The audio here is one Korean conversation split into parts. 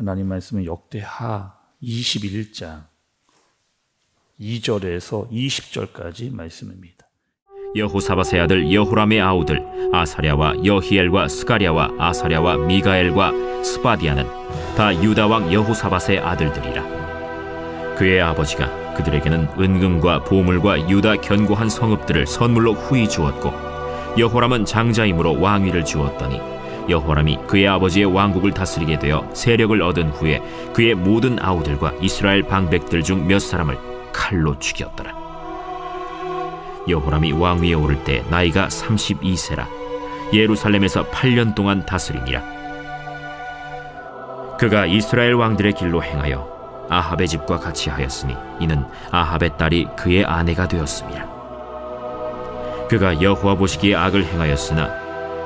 하나님 말씀은 역대하 21장 2절에서 20절까지 말씀입니다. 여호사밧의 아들 여호람의 아우들 아사랴와 여히엘과 스가랴와 아사랴와 미가엘과 스바디아는 다 유다 왕 여호사밧의 아들들이라 그의 아버지가 그들에게는 은금과 보물과 유다 견고한 성읍들을 선물로 후히 주었고 여호람은 장자임으로 왕위를 주었더니 여호람이 그의 아버지의 왕국을 다스리게 되어 세력을 얻은 후에 그의 모든 아우들과 이스라엘 방백들 중 몇 사람을 칼로 죽였더라. 여호람이 왕위에 오를 때 나이가 32세라. 예루살렘에서 8년 동안 다스리니라. 그가 이스라엘 왕들의 길로 행하여 아합의 집과 같이 하였으니 이는 아합의 딸이 그의 아내가 되었습니다. 그가 여호와 보시기에 악을 행하였으나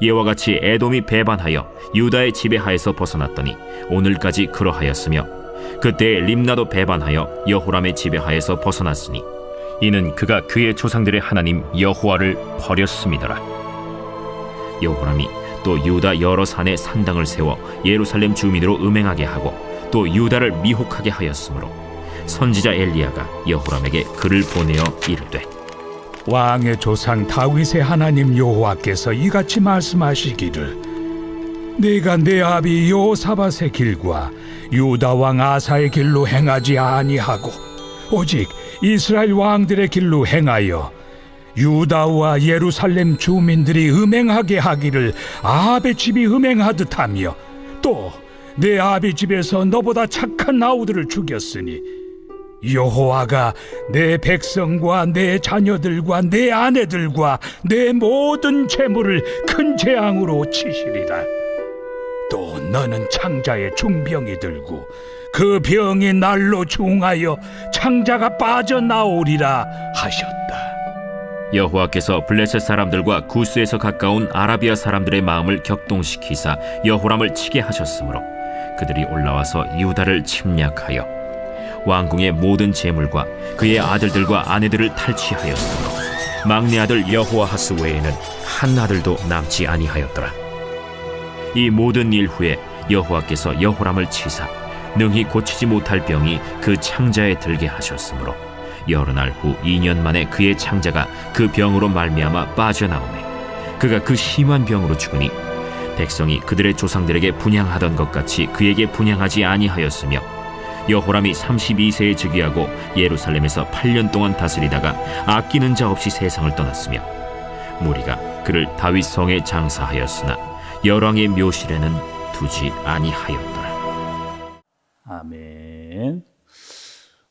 이와 같이 에돔이 배반하여 유다의 지배하에서 벗어났더니 오늘까지 그러하였으며 그때 림나도 배반하여 여호람의 지배하에서 벗어났으니 이는 그가 그의 조상들의 하나님 여호와를 버렸음이더라. 여호람이 또 유다 여러 산에 산당을 세워 예루살렘 주민으로 음행하게 하고 또 유다를 미혹하게 하였으므로 선지자 엘리야가 여호람에게 글을 보내어 이르되 왕의 조상 다윗의 하나님 여호와께서 이같이 말씀하시기를 내가 내 아비 여호사밧의 길과 유다 왕 아사의 길로 행하지 아니하고 오직 이스라엘 왕들의 길로 행하여 유다와 예루살렘 주민들이 음행하게 하기를 아합의 집이 음행하듯 하며 또 내 아비 집에서 너보다 착한 아우들을 죽였으니 여호와가 내 백성과 내 자녀들과 내 아내들과 내 모든 재물을 큰 재앙으로 치시리라. 또 너는 창자의 중병이 들고 그 병이 날로 중하여 창자가 빠져나오리라 하셨다. 여호와께서 블레셋 사람들과 구스에서 가까운 아라비아 사람들의 마음을 격동시키사 여호람을 치게 하셨으므로 그들이 올라와서 유다를 침략하여 왕궁의 모든 재물과 그의 아들들과 아내들을 탈취하였으므로 막내 아들 여호아하스 외에는 한 아들도 남지 아니하였더라. 이 모든 일 후에 여호와께서 여호람을 치사 능히 고치지 못할 병이 그 창자에 들게 하셨으므로 여러 날 후 2년 만에 그의 창자가 그 병으로 말미암아 빠져나오매 그가 그 심한 병으로 죽으니 백성이 그들의 조상들에게 분양하던 것 같이 그에게 분양하지 아니하였으며 여호람이 32세에 즉위하고 예루살렘에서 8년 동안 다스리다가 아끼는 자 없이 세상을 떠났으며 무리가 그를 다윗 성에 장사하였으나 열왕의 묘실에는 두지 아니하였더라. 아멘.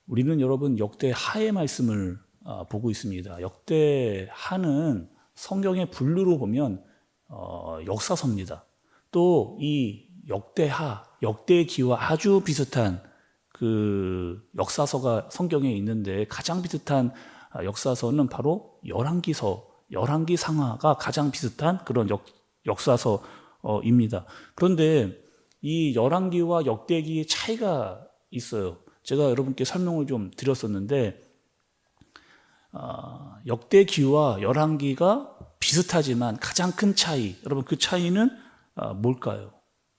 우리는 여러분 역대 하의 말씀을 아, 보고 있습니다. 역대 하는 성경의 분류로 보면 어, 역사서입니다. 또 이 역대하, 역대기와 아주 비슷한 그 역사서가 성경에 있는데 가장 비슷한 아, 역사서는 바로 열왕기서, 열왕기 상하가 가장 비슷한 그런 역, 역사서입니다. 그런데 이 열왕기와 역대기의 차이가 있어요. 제가 여러분께 설명을 좀 드렸었는데 어, 역대기와 열왕기가 비슷하지만 가장 큰 차이, 여러분 그 차이는 어, 뭘까요?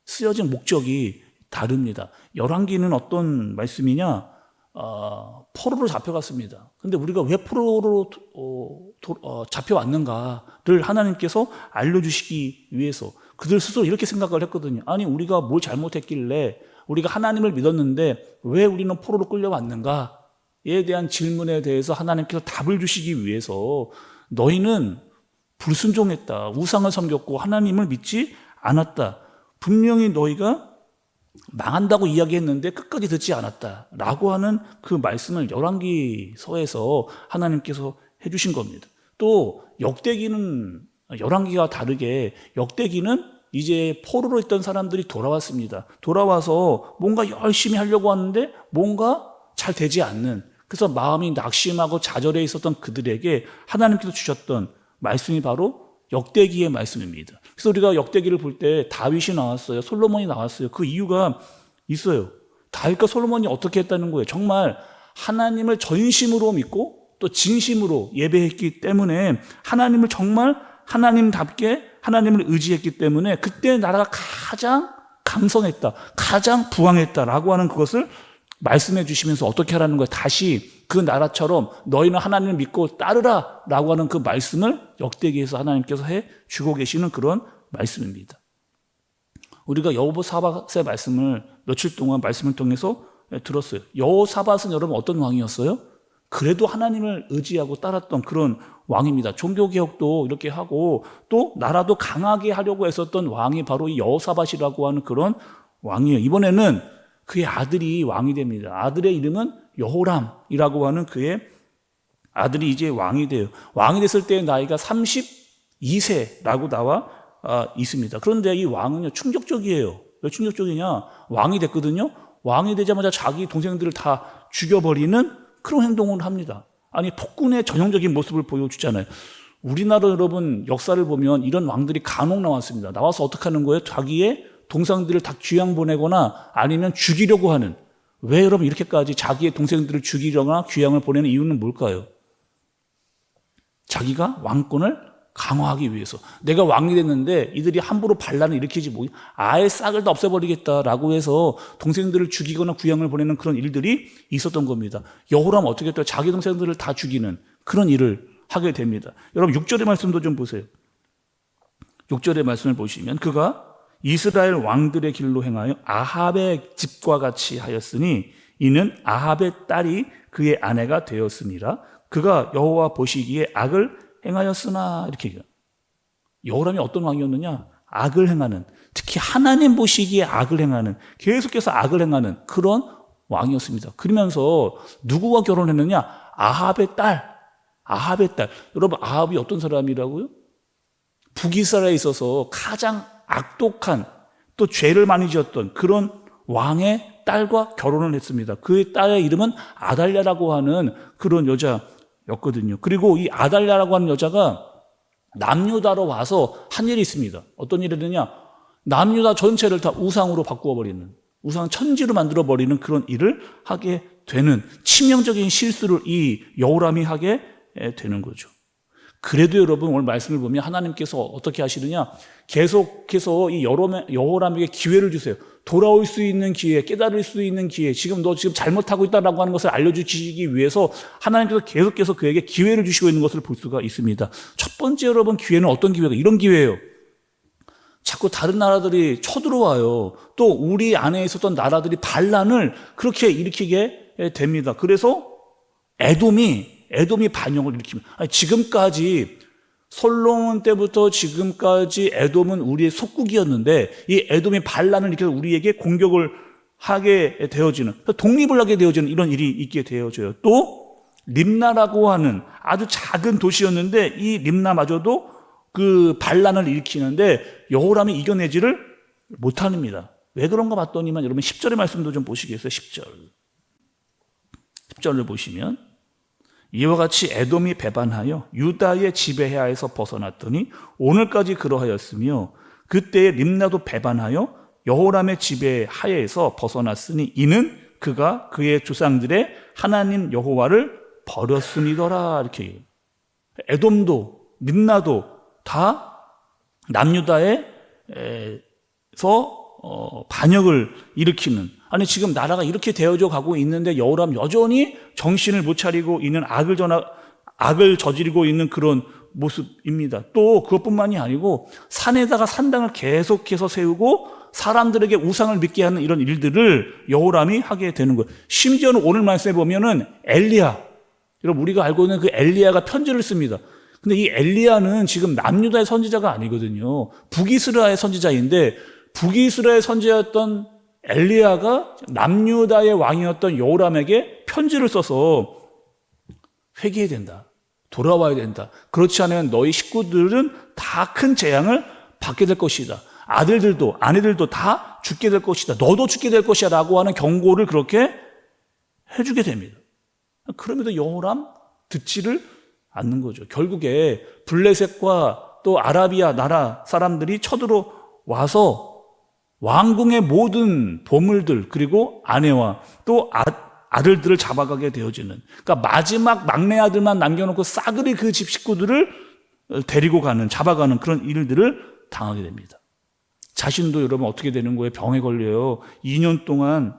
쓰여진 목적이 다릅니다. 열왕기는 어떤 말씀이냐? 어, 포로로 잡혀갔습니다. 근데 우리가 왜 포로로 어, 도, 어, 잡혀왔는가를 하나님께서 알려주시기 위해서 그들 스스로 이렇게 생각을 했거든요. 아니, 우리가 뭘 잘못했길래 우리가 하나님을 믿었는데 왜 우리는 포로로 끌려왔는가에 대한 질문에 대해서 하나님께서 답을 주시기 위해서 너희는 불순종했다. 우상을 섬겼고 하나님을 믿지 않았다. 분명히 너희가 망한다고 이야기했는데 끝까지 듣지 않았다. 라고 하는 그 말씀을 열왕기서에서 하나님께서 해주신 겁니다. 또 역대기는 열왕기와 다르게 역대기는 이제 포로로 있던 사람들이 돌아왔습니다. 돌아와서 뭔가 열심히 하려고 하는데 뭔가 잘 되지 않는 그래서 마음이 낙심하고 좌절해 있었던 그들에게 하나님께서 주셨던 말씀이 바로 역대기의 말씀입니다. 그래서 우리가 역대기를 볼 때 다윗이 나왔어요. 솔로몬이 나왔어요. 그 이유가 있어요. 다윗과 솔로몬이 어떻게 했다는 거예요. 정말 하나님을 전심으로 믿고 또 진심으로 예배했기 때문에 하나님을 정말 하나님답게 하나님을 의지했기 때문에 그때 나라가 가장 강성했다. 가장 부강했다라고 하는 그것을 말씀해 주시면서 어떻게 하라는 거예요. 다시 그 나라처럼 너희는 하나님을 믿고 따르라 라고 하는 그 말씀을 역대기에서 하나님께서 해 주고 계시는 그런 말씀입니다. 우리가 여호보사밧의 말씀을 며칠 동안 말씀을 통해서 들었어요. 여호사밧은 여러분 어떤 왕이었어요? 그래도 하나님을 의지하고 따랐던 그런 왕입니다. 종교 개혁도 이렇게 하고 또 나라도 강하게 하려고 했었던 왕이 바로 이 여호사밧이라고 하는 그런 왕이에요. 이번에는 그의 아들이 왕이 됩니다. 아들의 이름은 여호람이라고 하는 그의 아들이 이제 왕이 돼요. 왕이 됐을 때 나이가 32세라고 나와 아, 있습니다. 그런데 이 왕은요 충격적이에요. 왜 충격적이냐? 왕이 됐거든요. 왕이 되자마자 자기 동생들을 다 죽여버리는 그런 행동을 합니다. 아니 폭군의 전형적인 모습을 보여주잖아요. 우리나라 여러분 역사를 보면 이런 왕들이 간혹 나왔습니다. 나와서 어떻게 하는 거예요? 자기의 동상들을 다 귀양 보내거나 아니면 죽이려고 하는 왜 여러분 이렇게까지 자기의 동생들을 죽이려거나 귀양을 보내는 이유는 뭘까요? 자기가 왕권을 강화하기 위해서 내가 왕이 됐는데 이들이 함부로 반란을 일으키지 뭐 아예 싹을 다 없애버리겠다라고 해서 동생들을 죽이거나 구양을 보내는 그런 일들이 있었던 겁니다. 여호람 어떻게 했다 자기 동생들을 다 죽이는 그런 일을 하게 됩니다. 여러분 6절의 말씀도 좀 보세요. 6절의 말씀을 보시면 그가 이스라엘 왕들의 길로 행하여 아합의 집과 같이 하였으니 이는 아합의 딸이 그의 아내가 되었습니다. 그가 여호와 보시기에 악을 행하였으나 이렇게. 여호람이 어떤 왕이었느냐? 악을 행하는 특히 하나님 보시기에 악을 행하는 계속해서 악을 행하는 그런 왕이었습니다. 그러면서 누구와 결혼했느냐? 아합의 딸. 아합의 딸. 여러분 아합이 어떤 사람이라고요? 북이스라엘에 있어서 가장 악독한 또 죄를 많이 지었던 그런 왕의 딸과 결혼을 했습니다. 그의 딸의 이름은 아달랴라고 하는 그런 여자였거든요. 그리고 이 아달랴라고 하는 여자가 남유다로 와서 한 일이 있습니다. 어떤 일이 되냐? 남유다 전체를 다 우상으로 바꾸어 버리는 우상 천지로 만들어 버리는 그런 일을 하게 되는 치명적인 실수를 이 여호람이 하게 되는 거죠. 그래도 여러분 오늘 말씀을 보면 하나님께서 어떻게 하시느냐 계속해서 이 여호람에게 기회를 주세요. 돌아올 수 있는 기회, 깨달을 수 있는 기회, 지금 너 지금 잘못하고 있다라고 하는 것을 알려주시기 위해서 하나님께서 계속해서 그에게 기회를 주시고 있는 것을 볼 수가 있습니다. 첫 번째 여러분 기회는 어떤 기회가 이런 기회예요. 자꾸 다른 나라들이 쳐들어와요. 또 우리 안에 있었던 나라들이 반란을 그렇게 일으키게 됩니다. 그래서 에돔이 에돔이 반영을. 아니, 지금까지 솔로몬 때부터 지금까지 에돔은 우리의 속국이었는데 이 에돔이 반란을 일으켜서 우리에게 공격을 하게 되어지는 독립을 하게 되어지는 이런 일이 있게 되어져요. 또 림나라고 하는 아주 작은 도시였는데 이 림나마저도 그 반란을 일으키는데 여호람이 이겨내지를 못합니다. 왜 그런가 봤더니만 여러분 10절의 말씀도 좀 보시겠어요? 10절. 10절을 보시면 이와 같이 에돔이 배반하여 유다의 지배하에서 벗어났더니 오늘까지 그러하였으며 그때의 림나도 배반하여 여호람의 지배 하에서 벗어났으니 이는 그가 그의 조상들의 하나님 여호와를 버렸음이더라 이렇게. 에돔도 림나도 다 남유다에서 어, 반역을 일으키는 아니 지금 나라가 이렇게 되어져 가고 있는데 여호람 여전히 정신을 못 차리고 있는 악을 전하 악을 저지르고 있는 그런 모습입니다. 또 그것뿐만이 아니고 산에다가 산당을 계속해서 세우고 사람들에게 우상을 믿게 하는 이런 일들을 여호람이 하게 되는 거예요. 심지어는 오늘 말씀에 보면은 엘리야 여러분 우리가 알고 있는 그 엘리야가 편지를 씁니다. 근데 이 엘리야는 지금 남유다의 선지자가 아니거든요. 북이스라엘 선지자인데 북이스라엘 선지자였던 엘리야가 남유다의 왕이었던 여호람에게 편지를 써서 회개해야 된다. 돌아와야 된다. 그렇지 않으면 너희 식구들은 다 큰 재앙을 받게 될 것이다. 아들들도 아내들도 다 죽게 될 것이다. 너도 죽게 될 것이야 라고 하는 경고를 그렇게 해주게 됩니다. 그럼에도 여호람 듣지를 않는 거죠. 결국에 블레셋과 또 아라비아 나라 사람들이 쳐들어 와서 왕궁의 모든 보물들 그리고 아내와 또 아, 아들들을 잡아가게 되어지는 그러니까 마지막 막내 아들만 남겨놓고 싸그리 그 집 식구들을 데리고 가는 잡아가는 그런 일들을 당하게 됩니다. 자신도 여러분 어떻게 되는 거예요? 병에 걸려요. 2년 동안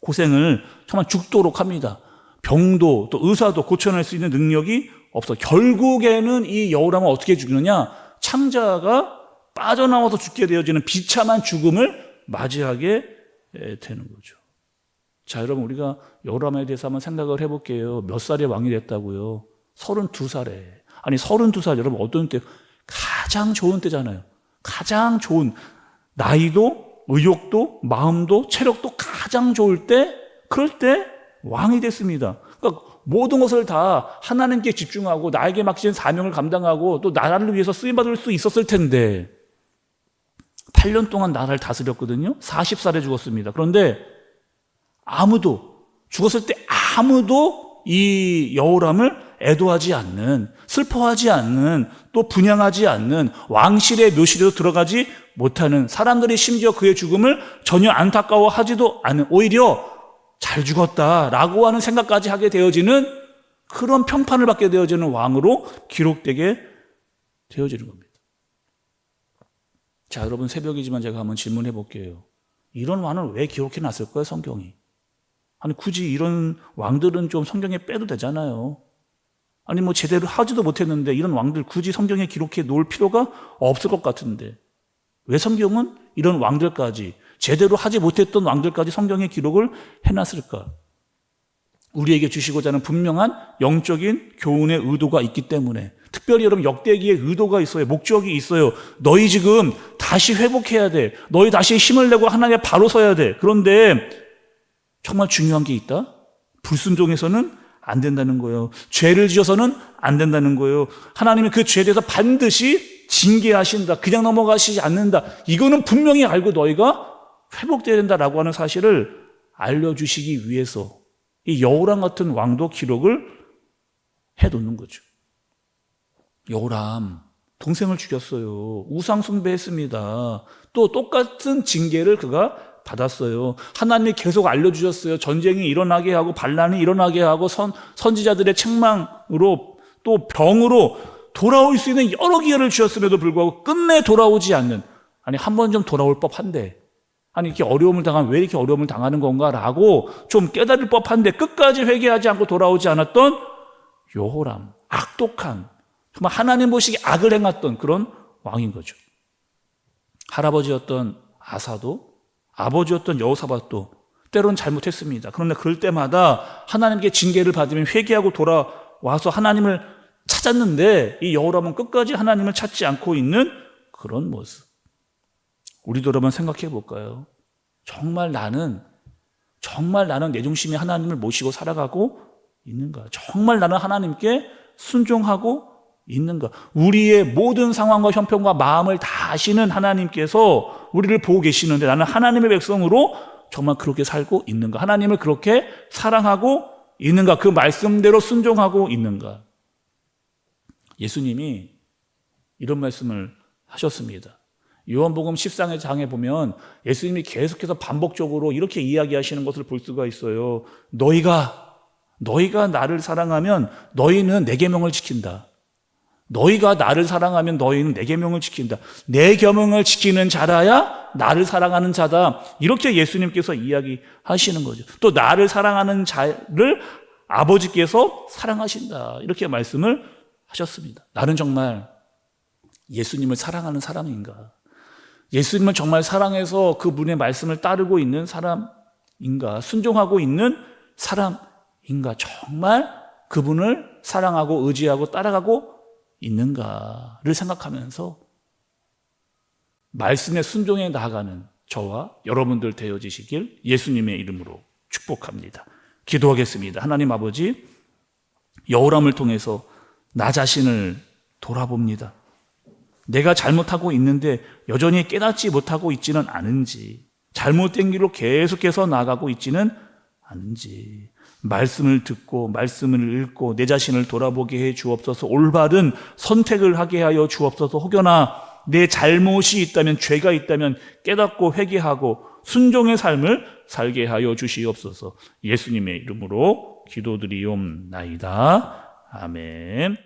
고생을 정말 죽도록 합니다. 병도 또 의사도 고쳐낼 수 있는 능력이 없어. 결국에는 이 여우람을 어떻게 죽이느냐? 창자가 빠져나와서 죽게 되어지는 비참한 죽음을 맞이하게 되는 거죠. 자, 여러분 우리가 여우람에 대해서 한번 생각을 해볼게요. 몇 살에 왕이 됐다고요? 32살에. 아니 32살 여러분 어떤 때 가장 좋은 때잖아요. 가장 좋은 나이도 의욕도 마음도 체력도 가장 좋을 때 그럴 때 왕이 됐습니다. 그러니까 모든 것을 다 하나님께 집중하고 나에게 맡기신 사명을 감당하고 또 나라를 위해서 쓰임 받을 수 있었을 텐데 8년 동안 나라를 다스렸거든요. 40살에 죽었습니다. 그런데 아무도 죽었을 때 아무도 이 여호람을 애도하지 않는 슬퍼하지 않는 또 분양하지 않는 왕실의 묘실에도 들어가지 못하는 사람들이 심지어 그의 죽음을 전혀 안타까워하지도 않은 오히려 잘 죽었다라고 하는 생각까지 하게 되어지는 그런 평판을 받게 되어지는 왕으로 기록되게 되어지는 겁니다. 자, 여러분 새벽이지만 제가 한번 질문해 볼게요. 이런 왕을 왜 기록해 놨을까요, 성경이? 아니, 굳이 이런 왕들은 좀 성경에 빼도 되잖아요. 아니, 뭐 제대로 하지도 못했는데 이런 왕들 굳이 성경에 기록해 놓을 필요가 없을 것 같은데. 왜 성경은 이런 왕들까지 제대로 하지 못했던 왕들까지 성경에 기록을 해놨을까? 우리에게 주시고자 하는 분명한 영적인 교훈의 의도가 있기 때문에 특별히 여러분 역대기의 의도가 있어요. 목적이 있어요. 너희 지금 다시 회복해야 돼. 너희 다시 힘을 내고 하나님의 바로 서야 돼. 그런데 정말 중요한 게 있다. 불순종해서는 안 된다는 거예요. 죄를 지어서는 안 된다는 거예요. 하나님이 그 죄에 대해서 반드시 징계하신다. 그냥 넘어가시지 않는다. 이거는 분명히 알고 너희가 회복돼야 된다라고 하는 사실을 알려주시기 위해서 이 여호람 같은 왕도 기록을 해놓는 거죠. 여호람 동생을 죽였어요. 우상 숭배했습니다. 또 똑같은 징계를 그가 받았어요. 하나님이 계속 알려주셨어요. 전쟁이 일어나게 하고 반란이 일어나게 하고 선, 선지자들의 책망으로 또 병으로 돌아올 수 있는 여러 기회를 주셨음에도 불구하고 끝내 돌아오지 않는 아니 한 번 좀 돌아올 법한데 아니 이렇게 어려움을 당하면 왜 이렇게 어려움을 당하는 건가라고 좀 깨달을 법한데 끝까지 회개하지 않고 돌아오지 않았던 요호람 악독한 정말 하나님 보시기 악을 행했던 그런 왕인 거죠. 할아버지였던 아사도 아버지였던 여호사밧도 때론 잘못했습니다. 그런데 그럴 때마다 하나님께 징계를 받으면 회개하고 돌아와서 하나님을 찾았는데 이 여호람은 끝까지 하나님을 찾지 않고 있는 그런 모습. 우리도 여러분 생각해 볼까요? 정말 나는 정말 나는 내 중심에 하나님을 모시고 살아가고 있는가? 정말 나는 하나님께 순종하고 있는가? 우리의 모든 상황과 형편과 마음을 다 아시는 하나님께서 우리를 보고 계시는데 나는 하나님의 백성으로 정말 그렇게 살고 있는가? 하나님을 그렇게 사랑하고 있는가? 그 말씀대로 순종하고 있는가? 예수님이 이런 말씀을 하셨습니다. 요한복음 14의 장에 보면 예수님이 계속해서 반복적으로 이렇게 이야기하시는 것을 볼 수가 있어요. 너희가 너희가 나를 사랑하면 너희는 내 계명을 지킨다. 너희가 나를 사랑하면 너희는 내 계명을 지킨다. 내 계명을 지키는 자라야 나를 사랑하는 자다. 이렇게 예수님께서 이야기하시는 거죠. 또 나를 사랑하는 자를 아버지께서 사랑하신다. 이렇게 말씀을 하셨습니다. 나는 정말 예수님을 사랑하는 사람인가? 예수님을 정말 사랑해서 그분의 말씀을 따르고 있는 사람인가? 순종하고 있는 사람인가? 정말 그분을 사랑하고 의지하고 따라가고 있는가를 생각하면서 말씀에 순종해 나아가는 저와 여러분들 되어지시길 예수님의 이름으로 축복합니다. 기도하겠습니다. 하나님 아버지, 여호람을 통해서 나 자신을 돌아봅니다. 내가 잘못하고 있는데 여전히 깨닫지 못하고 있지는 않은지, 잘못된 길로 계속해서 나가고 있지는 않은지, 말씀을 듣고 말씀을 읽고 내 자신을 돌아보게 해 주옵소서 올바른 선택을 하게 하여 주옵소서 혹여나 내 잘못이 있다면 죄가 있다면 깨닫고 회개하고 순종의 삶을 살게 하여 주시옵소서 예수님의 이름으로 기도드리옵나이다. 아멘.